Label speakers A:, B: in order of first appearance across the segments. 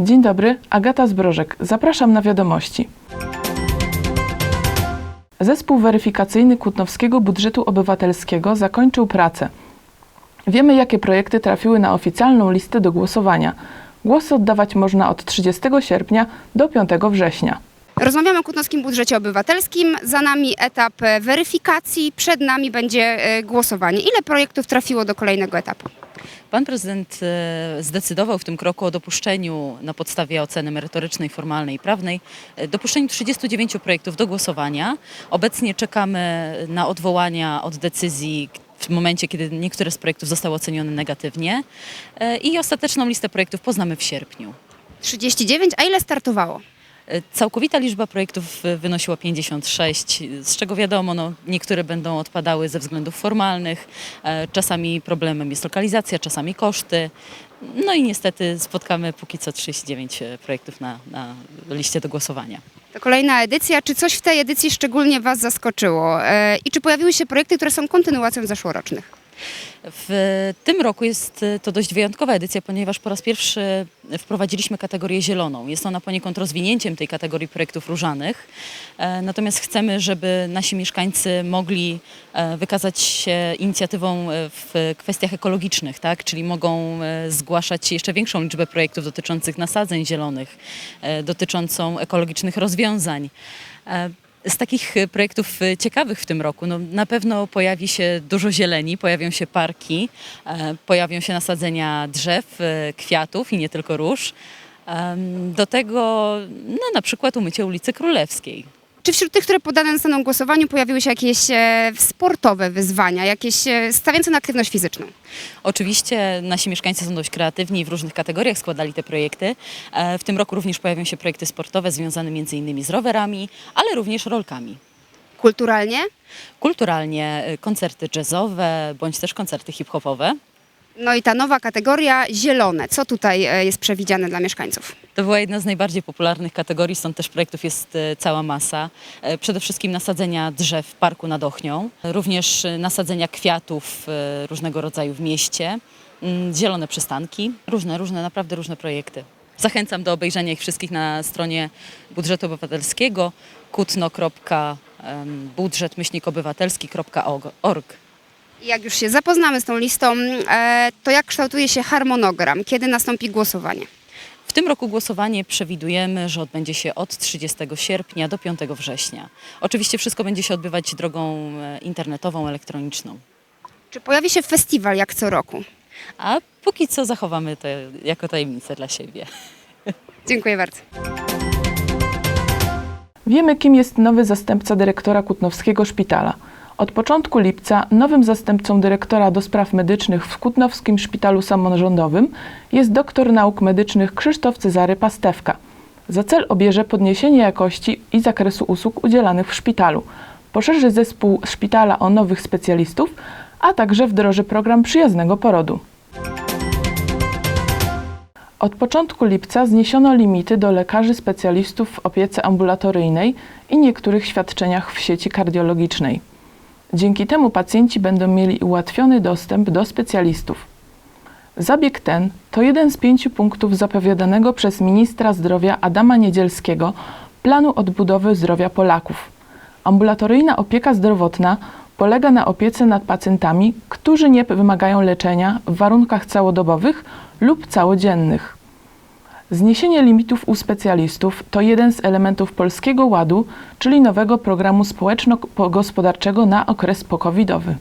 A: Dzień dobry, Agata Zbrożek. Zapraszam na wiadomości. Zespół weryfikacyjny Kutnowskiego Budżetu Obywatelskiego zakończył pracę. Wiemy, jakie projekty trafiły na oficjalną listę do głosowania. Głosy oddawać można od 30 sierpnia do 5 września.
B: Rozmawiamy o Kutnowskim Budżecie Obywatelskim. Za nami etap e, weryfikacji, przed nami będzie e, głosowanie. Ile projektów trafiło do kolejnego etapu?
C: Pan prezydent e, zdecydował w tym kroku o dopuszczeniu na podstawie oceny merytorycznej, formalnej i prawnej, dopuszczeniu 39 projektów do głosowania. Obecnie czekamy na odwołania od decyzji w momencie, kiedy niektóre z projektów zostały ocenione negatywnie i ostateczną listę projektów poznamy w sierpniu.
B: 39, a ile startowało?
C: E, Całkowita liczba projektów e, wynosiła 56, z czego wiadomo, no, niektóre będą odpadały ze względów formalnych, e, czasami problemem jest lokalizacja, czasami koszty. No i niestety spotkamy póki co 39 projektów na, na liście do głosowania.
B: To kolejna edycja. Czy coś w tej edycji szczególnie Was zaskoczyło? E, I czy pojawiły się projekty, które są kontynuacją zeszłorocznych?
C: W tym roku jest e, to dość wyjątkowa edycja, ponieważ po raz pierwszy wprowadziliśmy kategorię zieloną. Jest ona poniekąd rozwinięciem tej kategorii projektów różanych. E, Natomiast chcemy, żeby nasi mieszkańcy mogli e, wykazać się inicjatywą e, w kwestiach ekologicznych, tak? czyli mogą zgłaszać jeszcze większą liczbę projektów dotyczących nasadzeń zielonych, dotyczącą ekologicznych rozwiązań. Z takich e, projektów e, ciekawych w tym roku, no, na pewno pojawi się dużo zieleni, pojawią się parki, e, pojawią się nasadzenia drzew, kwiatów i nie tylko róż. Do tego no, na przykład umycie ulicy Królewskiej.
B: Czy wśród tych, które podane zostaną głosowaniu, pojawiły się jakieś e, sportowe wyzwania, jakieś e, stawiające na aktywność fizyczną?
C: Oczywiście nasi mieszkańcy są dość kreatywni i w różnych kategoriach składali te projekty. E, W tym roku również pojawią się projekty sportowe związane m.in. z rowerami, ale również rolkami.
B: Kulturalnie?
C: Kulturalnie e, koncerty jazzowe bądź też koncerty hip-hopowe.
B: No i ta nowa kategoria zielone. Co tutaj e, jest przewidziane dla mieszkańców?
C: To była jedna z najbardziej popularnych kategorii, stąd też projektów jest e, cała masa. E, Przede wszystkim nasadzenia drzew w parku nad Ochnią, również nasadzenia kwiatów różnego rodzaju w mieście, mm, zielone przystanki, różne, różne, naprawdę różne projekty. Zachęcam do obejrzenia ich wszystkich na stronie budżetu obywatelskiego kutno.budżet-obywatelski.org.
B: Jak już się zapoznamy z tą listą, e, to jak kształtuje się harmonogram? Kiedy nastąpi głosowanie?
C: W tym roku głosowanie przewidujemy, że odbędzie się od 30 sierpnia do 5 września. Oczywiście wszystko będzie się odbywać drogą e, internetową, elektroniczną.
B: Czy pojawi się festiwal jak co roku?
C: A póki co zachowamy to jako tajemnicę dla siebie.
B: Dziękuję bardzo.
A: Wiemy, kim jest nowy zastępca dyrektora Kutnowskiego Szpitala. Od początku lipca nowym zastępcą dyrektora do spraw medycznych w Kutnowskim Szpitalu Samorządowym jest doktor nauk medycznych Krzysztof Cezary Pastewka. Za cel obierze podniesienie jakości i zakresu usług udzielanych w szpitalu, poszerzy zespół szpitala o nowych specjalistów, a także wdroży program przyjaznego porodu. Od początku lipca zniesiono limity do lekarzy specjalistów w opiece ambulatoryjnej i niektórych świadczeniach w sieci kardiologicznej. Dzięki temu pacjenci będą mieli ułatwiony dostęp do specjalistów. Zabieg ten to jeden z pięciu punktów zapowiadanego przez ministra zdrowia Adama Niedzielskiego planu odbudowy zdrowia Polaków. Ambulatoryjna opieka zdrowotna polega na opiece nad pacjentami, którzy nie wymagają leczenia w warunkach całodobowych lub całodziennych. Zniesienie limitów u specjalistów to jeden z elementów Polskiego Ładu, czyli nowego programu społeczno-gospodarczego na okres pokowidowy.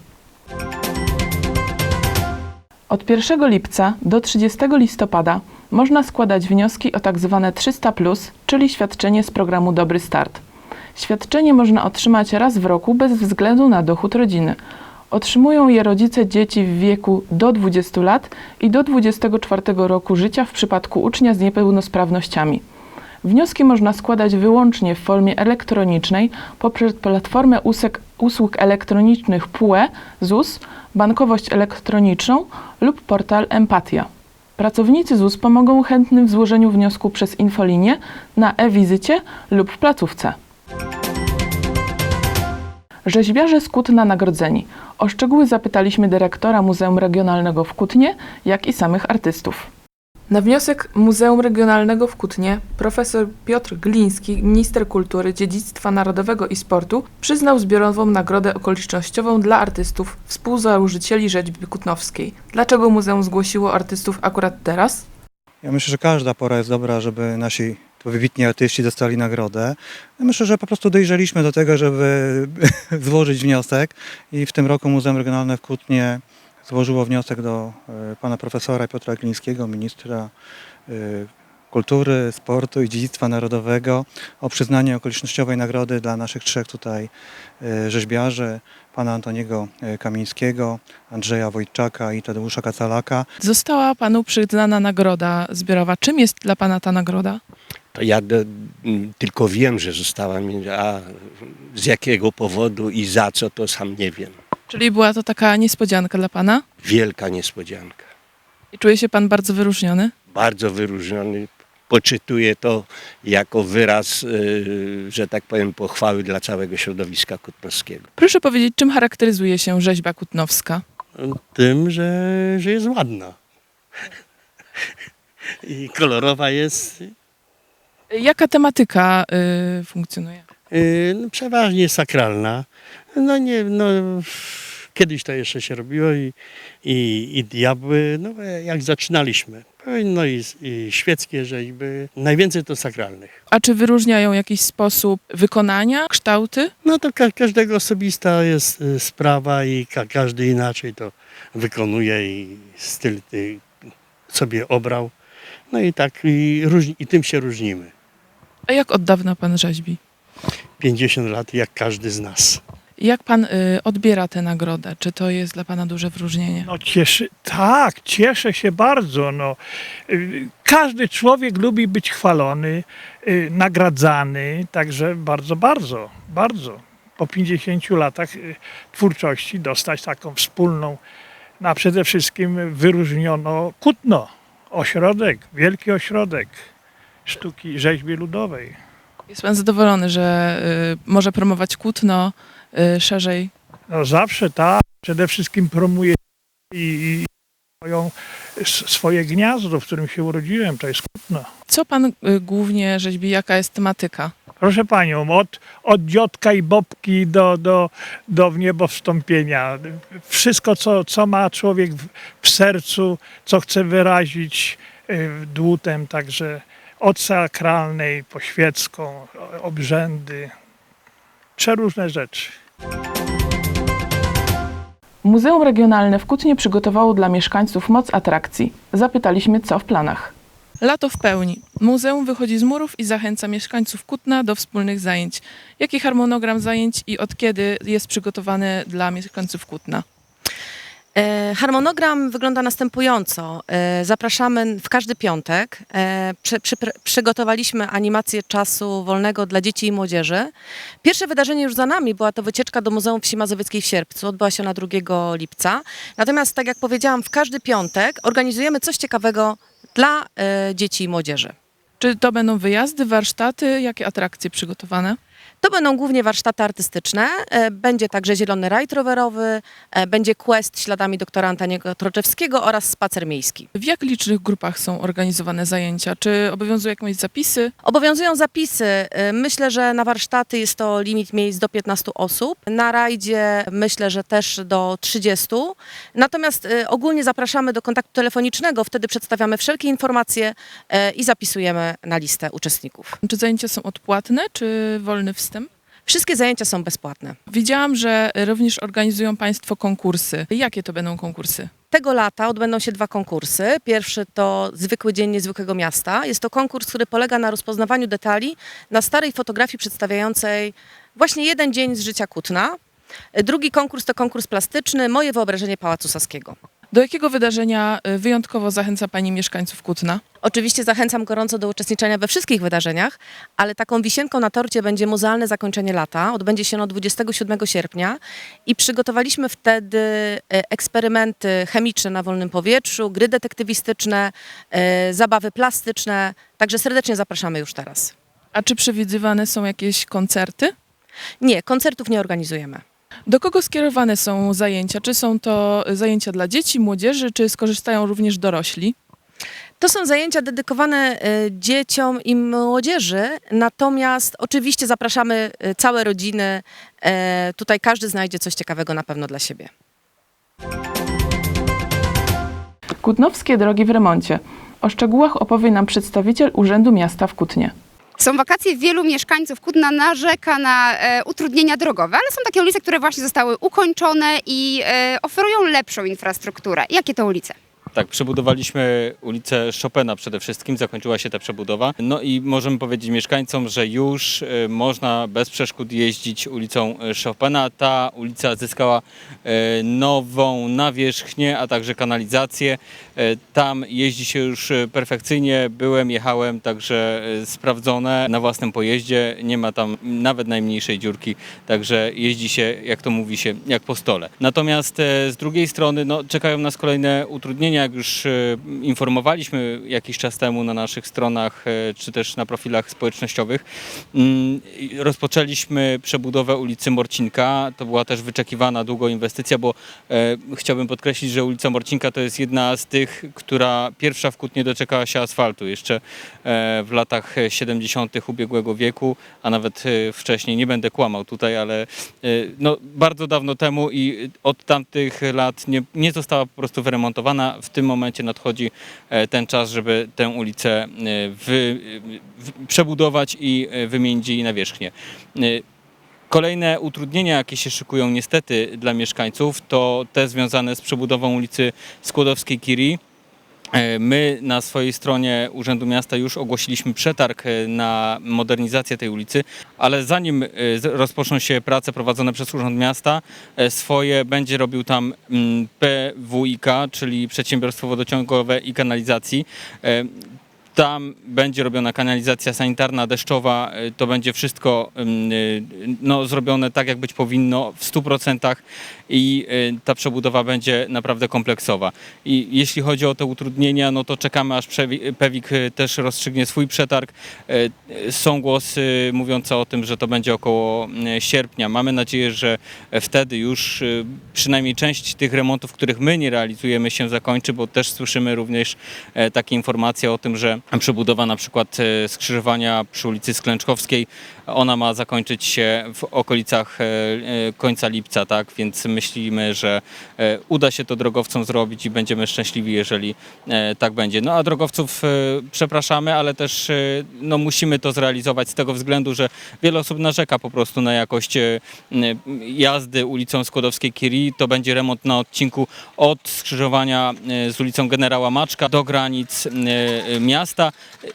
A: Od 1 lipca do 30 listopada można składać wnioski o tzw. 300, czyli świadczenie z programu Dobry Start. Świadczenie można otrzymać raz w roku bez względu na dochód rodziny. Otrzymują je rodzice dzieci w wieku do 20 lat i do 24 roku życia w przypadku ucznia z niepełnosprawnościami. Wnioski można składać wyłącznie w formie elektronicznej poprzez platformę usek- usług elektronicznych PUE, ZUS, bankowość elektroniczną lub portal Empatia. Pracownicy ZUS pomogą chętnym w złożeniu wniosku przez infolinię na e-wizycie lub w placówce. Rzeźbiarze z Kutna nagrodzeni. O szczegóły zapytaliśmy dyrektora Muzeum Regionalnego w Kutnie, jak i samych artystów. Na wniosek Muzeum Regionalnego w Kutnie profesor Piotr Gliński, minister kultury, dziedzictwa narodowego i sportu, przyznał zbiorową nagrodę okolicznościową dla artystów, współzałożycieli rzeźby kutnowskiej. Dlaczego muzeum zgłosiło artystów akurat teraz?
D: Ja myślę, że każda pora jest dobra, żeby nasi wybitni artyści dostali nagrodę. Myślę, że po prostu dojrzeliśmy do tego, żeby złożyć wniosek i w tym roku Muzeum Regionalne w Kutnie złożyło wniosek do e, pana profesora Piotra Glińskiego, ministra e, kultury, sportu i dziedzictwa narodowego o przyznanie okolicznościowej nagrody dla naszych trzech tutaj e, rzeźbiarzy, pana Antoniego Kamińskiego, Andrzeja Wojczaka i Tadeusza Kacalaka.
A: Została panu przyznana nagroda zbiorowa. Czym jest dla pana ta nagroda?
E: To ja do, m, tylko wiem, że została mi, a z jakiego powodu i za co, to sam nie wiem.
A: Czyli była to taka niespodzianka dla pana?
E: Wielka niespodzianka.
A: I czuje się pan bardzo wyróżniony?
E: Bardzo wyróżniony. Poczytuję to jako wyraz, y, że tak powiem, pochwały dla całego środowiska kutnowskiego.
A: Proszę powiedzieć, czym charakteryzuje się rzeźba kutnowska?
F: tym, że, że jest ładna. I kolorowa jest.
A: Jaka tematyka y, funkcjonuje?
F: Yy, no, przeważnie sakralna. No nie, no kiedyś to jeszcze się robiło i, i, i diabły, no jak zaczynaliśmy. No i, i świeckie rzeźby, najwięcej to sakralnych.
A: A czy wyróżniają jakiś sposób wykonania, kształty?
F: No to ka- każdego osobista jest y, sprawa i ka- każdy inaczej to wykonuje i styl y, sobie obrał. No i tak i, różni, i tym się różnimy.
A: A jak od dawna pan rzeźbi?
F: 50 lat jak każdy z nas.
A: Jak pan y, odbiera tę nagrodę? Czy to jest dla pana duże wyróżnienie?
G: No cieszy, tak, cieszę się bardzo. No. Y, Każdy człowiek lubi być chwalony, y, nagradzany, także bardzo, bardzo, bardzo. Po 50 latach y, twórczości dostać taką wspólną, no a przede wszystkim wyróżniono Kutno, ośrodek, wielki ośrodek sztuki rzeźby ludowej.
A: Jest pan zadowolony, że y, może promować kłótno y, szerzej?
G: No zawsze tak, przede wszystkim promuję i, i moją, swoje gniazdo, w którym się urodziłem, to jest Kutno.
A: Co pan y, głównie rzeźbi? Jaka jest tematyka?
G: Proszę panią, od, od dziotka i bobki do, do, do w niebo wstąpienia. Wszystko, co, co ma człowiek w, w sercu, co chce wyrazić y, dłutem, także od sakralnej po świecką, o- obrzędy, przeróżne rzeczy.
A: Muzeum Regionalne w Kutnie przygotowało dla mieszkańców moc atrakcji. Zapytaliśmy, co w planach. Lato w pełni. Muzeum wychodzi z murów i zachęca mieszkańców Kutna do wspólnych zajęć. Jaki harmonogram zajęć i od kiedy jest przygotowany dla mieszkańców Kutna?
H: E, Harmonogram wygląda następująco. E, Zapraszamy w każdy piątek. E, Przy, przy, przygotowaliśmy animację czasu wolnego dla dzieci i młodzieży. Pierwsze wydarzenie już za nami, była to wycieczka do Muzeum Wsi Mazowieckiej w sierpcu. Odbyła się ona 2 lipca. Natomiast, tak jak powiedziałam, w każdy piątek organizujemy coś ciekawego dla dzieci i młodzieży.
A: Czy to będą wyjazdy, warsztaty? Jakie atrakcje przygotowane?
H: To będą głównie warsztaty artystyczne, e, będzie także zielony rajd rowerowy, e, będzie quest śladami doktora Antoniego Troczewskiego oraz spacer miejski.
A: W jak licznych grupach są organizowane zajęcia? Czy obowiązują jakieś zapisy?
H: Obowiązują zapisy. Y, Myślę, że na warsztaty jest to limit miejsc do 15 osób. Na rajdzie myślę, że też do 30. Natomiast ogólnie zapraszamy do kontaktu telefonicznego, wtedy przedstawiamy wszelkie informacje i zapisujemy na listę uczestników.
A: Czy zajęcia są odpłatne, czy wolny wstęp?
H: Wszystkie zajęcia są bezpłatne.
A: Widziałam, że również organizują Państwo konkursy. Jakie to będą konkursy?
H: Tego lata odbędą się dwa konkursy. Pierwszy to Zwykły Dzień Niezwykłego Miasta. Jest to konkurs, który polega na rozpoznawaniu detali na starej fotografii przedstawiającej właśnie jeden dzień z życia Kutna. Drugi konkurs to konkurs plastyczny Moje wyobrażenie Pałacu Saskiego.
A: Do jakiego wydarzenia y, wyjątkowo zachęca Pani mieszkańców Kutna?
H: Oczywiście zachęcam gorąco do uczestniczenia we wszystkich wydarzeniach, ale taką wisienką na torcie będzie muzealne zakończenie lata. Odbędzie się ono 27 sierpnia i przygotowaliśmy wtedy e, eksperymenty chemiczne na wolnym powietrzu, gry detektywistyczne, e, zabawy plastyczne. Także serdecznie zapraszamy już teraz.
A: A czy przewidywane są jakieś koncerty?
H: Nie, koncertów nie organizujemy.
A: Do kogo skierowane są zajęcia? Czy są to zajęcia dla dzieci, młodzieży, czy skorzystają również dorośli?
H: To są zajęcia dedykowane e, dzieciom i młodzieży, natomiast oczywiście zapraszamy e, całe rodziny. E, Tutaj każdy znajdzie coś ciekawego na pewno dla siebie.
A: Kutnowskie drogi w remoncie. O szczegółach opowie nam przedstawiciel Urzędu Miasta w Kutnie.
B: Są wakacje, wielu mieszkańców Kutna narzeka na e, utrudnienia drogowe, ale są takie ulice, które właśnie zostały ukończone i e, oferują lepszą infrastrukturę. Jakie to ulice?
I: Tak, przebudowaliśmy ulicę Chopina przede wszystkim, zakończyła się ta przebudowa. No i możemy powiedzieć mieszkańcom, że już e, można bez przeszkód jeździć ulicą e, Chopina. Ta ulica zyskała e, nową nawierzchnię, a także kanalizację. Tam jeździ się już perfekcyjnie. Byłem, jechałem, także sprawdzone na własnym pojeździe. Nie ma tam nawet najmniejszej dziurki, także jeździ się, jak to mówi się, jak po stole. Natomiast z drugiej strony no, czekają nas kolejne utrudnienia, jak już e, informowaliśmy jakiś czas temu na naszych stronach, e, czy też na profilach społecznościowych. Mm, Rozpoczęliśmy przebudowę ulicy Morcinka. To była też wyczekiwana długo inwestycja, bo e, chciałbym podkreślić, że ulica Morcinka to jest jedna z tych, która pierwsza w Kutnie doczekała się asfaltu. Jeszcze w latach 70. ubiegłego wieku, a nawet wcześniej, nie będę kłamał tutaj, ale no, bardzo dawno temu i od tamtych lat nie, nie została po prostu wyremontowana. W tym momencie nadchodzi e, ten czas, żeby tę ulicę e, wy, w, przebudować i e, wymienić jej nawierzchnię. Kolejne utrudnienia, jakie się szykują niestety dla mieszkańców, to te związane z przebudową ulicy Skłodowskiej-Curie. E, My na swojej stronie Urzędu Miasta już ogłosiliśmy przetarg e, na modernizację tej ulicy, ale zanim e, rozpoczną się prace prowadzone przez Urząd Miasta, e, swoje będzie robił tam mm, PWiK, czyli Przedsiębiorstwo Wodociągowe i Kanalizacji. Tam będzie robiona kanalizacja sanitarna, deszczowa. e, To będzie wszystko y, no, zrobione tak, jak być powinno w 100% i y, ta przebudowa będzie naprawdę kompleksowa. I jeśli chodzi o te utrudnienia, no to czekamy aż Pewik y, też rozstrzygnie swój przetarg. Y, y, Są głosy mówiące o tym, że to będzie około y, sierpnia. Mamy nadzieję, że wtedy już y, przynajmniej część tych remontów, których my nie realizujemy się zakończy, bo też słyszymy również e, takie informacje o tym, że przebudowa na przykład e, skrzyżowania przy ulicy Sklęczkowskiej, ona ma zakończyć się w okolicach e, e, końca lipca, tak? Więc myślimy, że uda się to drogowcom zrobić i będziemy szczęśliwi, jeżeli tak będzie. No a drogowców przepraszamy, ale też no, musimy to zrealizować z tego względu, że wiele osób narzeka po prostu na jakość jazdy ulicą Skłodowskiej-Curie. To będzie remont na odcinku od skrzyżowania z ulicą Generała Maczka do granic e, miasta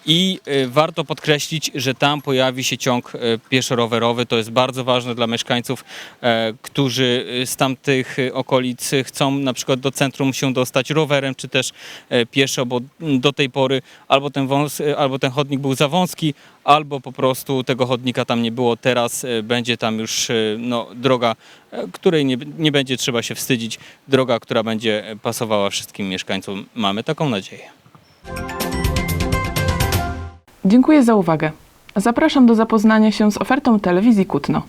I: i e, warto podkreślić, że tam pojawi się ciąg e, pieszo-rowerowy. To jest bardzo ważne dla mieszkańców, e, którzy e, z tamtych okolic chcą na przykład do centrum się dostać rowerem czy też e, pieszo, bo mm, do tej pory albo ten, wąs, albo ten chodnik był za wąski, albo po prostu tego chodnika tam nie było. Teraz e, będzie tam już no, droga, której nie, nie będzie trzeba się wstydzić, droga, która będzie pasowała wszystkim mieszkańcom. Mamy taką nadzieję.
A: Dziękuję za uwagę. Zapraszam do zapoznania się z ofertą telewizji Kutno.